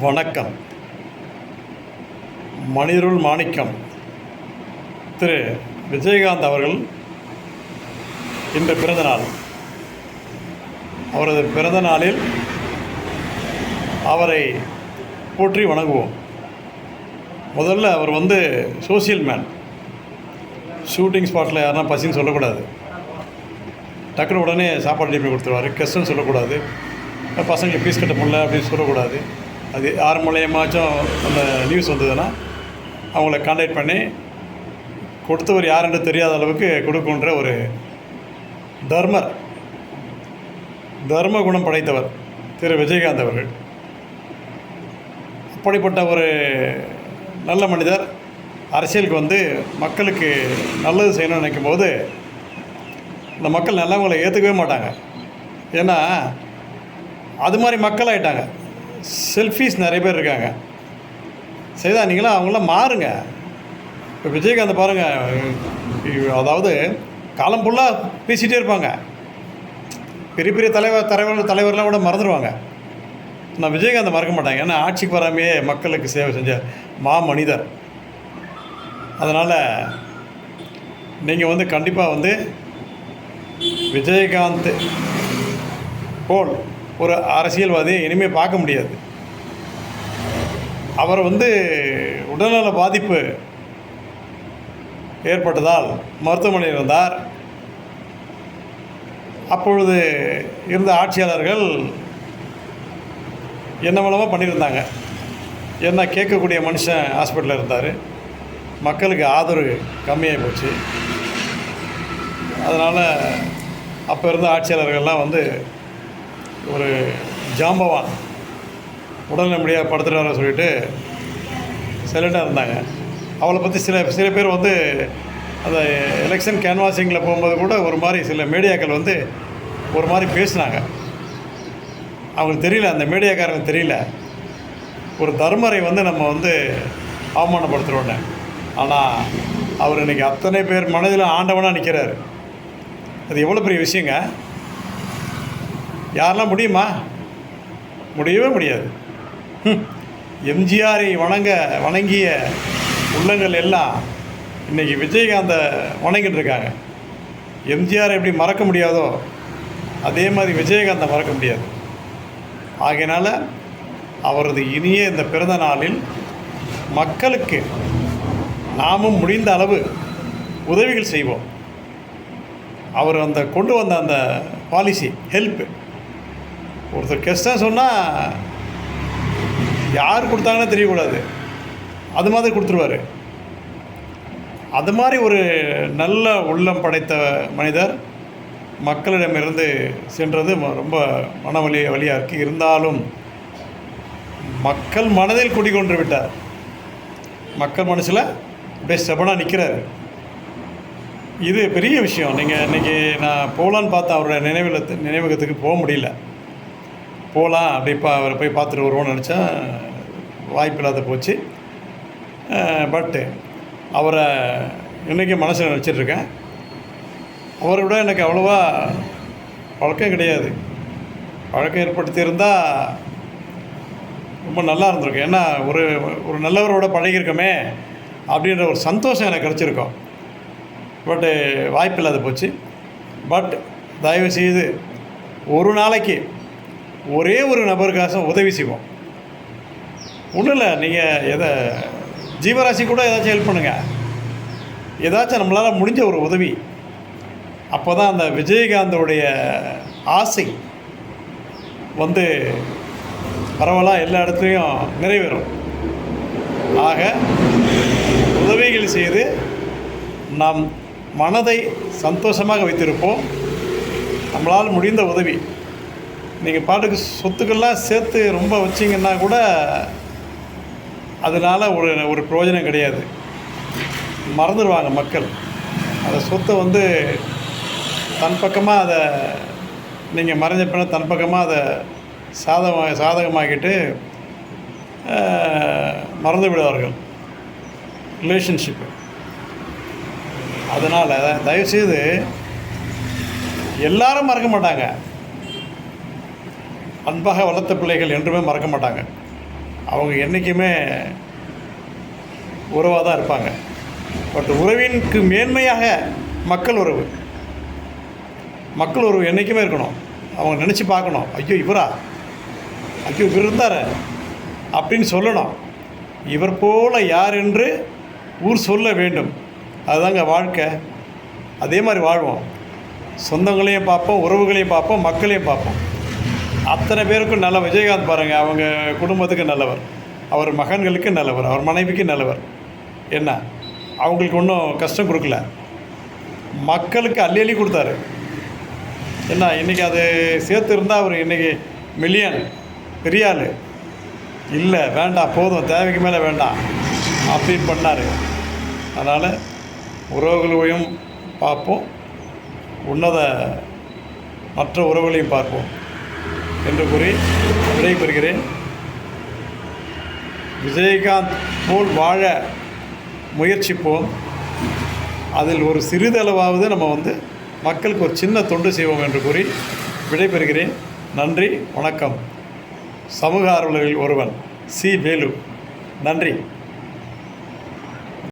வணக்கம். மணிருள் மாணிக்கம். திரு. விஜயகாந்த் அவர்கள் இன்று பிறந்தநாள். அவரது பிறந்த நாளில் அவரை போற்றி வணங்குவோம். முதல்ல அவர் வந்து சோசியல் மேன். ஷூட்டிங் ஸ்பாட்டில் யாருன்னா பசின்னு சொல்லக்கூடாது. டக்குனு உடனே சாப்பாடு ரெடி கொடுத்துருவார். கொடுத்துருவாரு சொல்லக்கூடாது. பசங்களுக்கு ஃபீஸ் கட்ட முடியல அப்படின்னு சொல்லக்கூடாது. அது யார் மூலயமாச்சும் அந்த நியூஸ் வந்ததுன்னா அவங்கள கான்டாக்ட் பண்ணி கொடுத்தவர் யாருன்னு தெரியாத அளவுக்கு கொடுக்குன்ற ஒரு தர்மர். தர்ம குணம் படைத்தவர் திரு விஜயகாந்த் அவர்கள். அப்படிப்பட்ட ஒரு நல்ல மனிதர். அரசியலுக்கு வந்து மக்களுக்கு நல்லது செய்யணும்னு நினைக்கும் போது இந்த மக்கள் நல்லவங்களை ஏற்றுக்கவே மாட்டாங்க. ஏன்னா அது மாதிரி மக்கள் ஆகிட்டாங்க செல்ஃபீஸ் நிறைய பேர் இருக்காங்க. சரிதா நீங்களாம் அவங்களாம் மாறுங்க. இப்போ விஜயகாந்த் பாருங்கள் அதாவது காலம் ஃபுல்லாக பேசிகிட்டே இருப்பாங்க. பெரிய பெரிய தலைவர் தலைவர் தலைவர்லாம் கூட மறந்துடுவாங்க நான் விஜயகாந்த் மறக்க மாட்டாங்க ஏன்னா ஆட்சிக்கு வராமையே மக்களுக்கு சேவை செஞ்ச மா மனிதர் அதனால் நீங்கள் வந்து கண்டிப்பாக வந்து விஜயகாந்த் போல் ஒரு அரசியல்வாதியை இனிமேல் பார்க்க முடியாது. அவர் வந்து உடல்நல பாதிப்பு ஏற்பட்டதால் மருத்துவமனையில் இருந்தார். அப்பொழுது இருந்த ஆட்சியாளர்கள் என்ன மூலமாக பண்ணியிருந்தாங்க? என்ன கேட்கக்கூடிய மனுஷன் ஹாஸ்பிட்டலில் இருந்தார். மக்களுக்கு ஆதரவு கம்மியாகி போச்சு. அதனால் அப்போ இருந்த ஆட்சியாளர்கள்லாம் வந்து ஒரு ஜாம்பவான் உடல்நல முடியாத வர சொல்லிட்டு சைலண்டாக இருந்தாங்க. அவளை பற்றி சில சில பேர் வந்து அந்த எலெக்ஷன் கேன்வாசிங்கில் போகும்போது கூட ஒரு மாதிரி சில மீடியாக்கள் வந்து ஒரு மாதிரி பேசினாங்க. அவங்களுக்கு தெரியல அந்த மீடியாக்காரங்களுக்கு தெரியல. ஒரு தர்மரை வந்து நம்ம வந்து அவமானப்படுத்துகிறோன்னு ஆனால் அவர் இன்றைக்கி அத்தனை பேர் மனதில் ஆண்டவனாக நிற்கிறார் அது எவ்வளோ பெரிய விஷயங்க? யாரெல்லாம் முடியுமா? முடியவே முடியாது. எம்ஜிஆரை வணங்க வணங்கிய உள்ளங்கள் எல்லாம் இன்றைக்கி விஜயகாந்தை வணங்கிட்டு இருக்காங்க. எம்ஜிஆரை எப்படி மறக்க முடியாதோ அதே மாதிரி விஜயகாந்தை மறக்க முடியாது. ஆகையினால் அவரது இனிய இந்த பிறந்த நாளில் மக்களுக்கு நாமும் முடிந்த அளவு உதவிகள் செய்வோம். அவர் அந்த கொண்டு வந்த அந்த பாலிசி ஹெல்ப் ஒருத்தர் கெஸ்ட்டாக சொன்னால் யார் கொடுத்தாங்கன்னா தெரியக்கூடாது. அது மாதிரி கொடுத்துருவாரு. அது மாதிரி ஒரு நல்ல உள்ளம் படைத்த மனிதர் மக்களிடமிருந்து சென்றது ம- ரொம்ப மனவலி வழியாக இருக்குது இருந்தாலும் மக்கள் மனதில் குடிகொண்டு விட்டார். மக்கள் மனசில் அப்படியே செபனாக நிற்கிறாரு இது பெரிய விஷயம். நீங்கள் இன்றைக்கி நான் போகலான்னு பார்த்தேன் அவருடைய நினைவில் நினைவகத்துக்கு போக முடியல. போகலாம் அப்படி பா அவரை போய் பார்த்துட்டு வருவோம்னு நினச்சேன். வாய்ப்பில்லாத போச்சு. பட்டு அவரை இன்றைக்கி மனசில் நினச்சிட்ருக்கேன் அவரை விட எனக்கு அவ்வளோவா பழக்கம் கிடையாது. பழக்கம் ஏற்படுத்தியிருந்தால் ரொம்ப நல்லா இருந்திருக்கும். ஏன்னா ஒரு ஒரு நல்லவரோட பழகியிருக்கோமே அப்படின்ற ஒரு சந்தோஷம் எனக்கு கிடச்சிருக்கோம். பட்டு வாய்ப்பு இல்லாத போச்சு. பட் தயவு செய்து ஒரு நாளைக்கு ஒரே ஒரு நபருக்காக உதவி செய்வோம். ஒன்றும் இல்லை நீங்கள் எதை ஜீவராசி கூட ஏதாச்சும் ஹெல்ப் பண்ணுங்கள் ஏதாச்சும் நம்மளால் முடிஞ்ச ஒரு உதவி. அப்போ தான் அந்த விஜயகாந்தோடைய ஆசை வந்து பரவலாக எல்லா இடத்துலையும் நிறைவேறும். ஆக உதவிகள் செய்து நாம் மனதை சந்தோஷமாக வைத்திருப்போம். நம்மளால் முடிந்த உதவி. நீங்கள் பாட்டுக்கு சொத்துக்கள்லாம் சேர்த்து ரொம்ப வச்சிங்கன்னா கூட அதனால் ஒரு ஒரு பிரயோஜனம் கிடையாது. மறந்துடுவாங்க மக்கள். அந்த சொத்தை வந்து தன் பக்கமாக அதை நீங்கள் மறைஞ்ச பின்ன தன் பக்கமாக அதை சாதகமாக சாதகமாக்கிட்டு மறந்து விடுவார்கள். ரிலேஷன்ஷிப்பு அதனால் தயவுசெய்து எல்லாரும் மறக்க மாட்டாங்க. அன்பாக வளர்த்த பிள்ளைகள் என்றுமே மறக்க மாட்டாங்க. அவங்க என்றைக்குமே உறவாக தான் இருப்பாங்க. பட் உறவினுக்கு மேன்மையாக மக்கள் உறவு. மக்கள் உறவு என்றைக்குமே இருக்கணும். அவங்க நினச்சி பார்க்கணும். ஐயோ இவரா? ஐயோ இவர் இருந்தார்? அப்படின்னு சொல்லணும். இவர் போல் யார் என்று ஊர் சொல்ல வேண்டும். அதுதாங்க வாழ்க்கை. அதே மாதிரி வாழ்வோம். சொந்தங்களையும் பார்ப்போம் உறவுகளையும் பார்ப்போம் மக்களையும் பார்ப்போம். அத்தனை பேருக்கும் நல்ல விஜயகாந்த் பாருங்கள் அவங்க குடும்பத்துக்கு நல்லவர். அவர் மகன்களுக்கு நல்லவர் அவர் மனைவிக்கு நல்லவர். என்ன? அவங்களுக்கு ஒன்றும் கஷ்டம் கொடுக்கல. மக்களுக்கு அள்ளி அள்ளி கொடுத்தாரு. என்ன இன்றைக்கி அது சேர்த்து இருந்தால் அவர் இன்றைக்கி மில்லியன் பெரிய ஆள். இல்லை வேண்டாம் போதும் தேவைக்கு மேலே வேண்டாம். அப்படின்னு பண்ணார். அதனால் உறவுகளையும் பார்ப்போம். உன்னத மற்ற உறவுகளையும் பார்ப்போம். என்று கூறி விடைபெறுகிறேன். விஜயகாந்த் போல் வாழ முயற்சிப்போம். அதில் ஒரு சிறிதளவாவது நம்ம வந்து மக்களுக்கு ஒரு சின்ன தொண்டு செய்வோம் என்று கூறி விடைபெறுகிறேன். நன்றி வணக்கம். சமூக ஆர்வலர்களில் ஒருவன் சி. வேலு. நன்றி.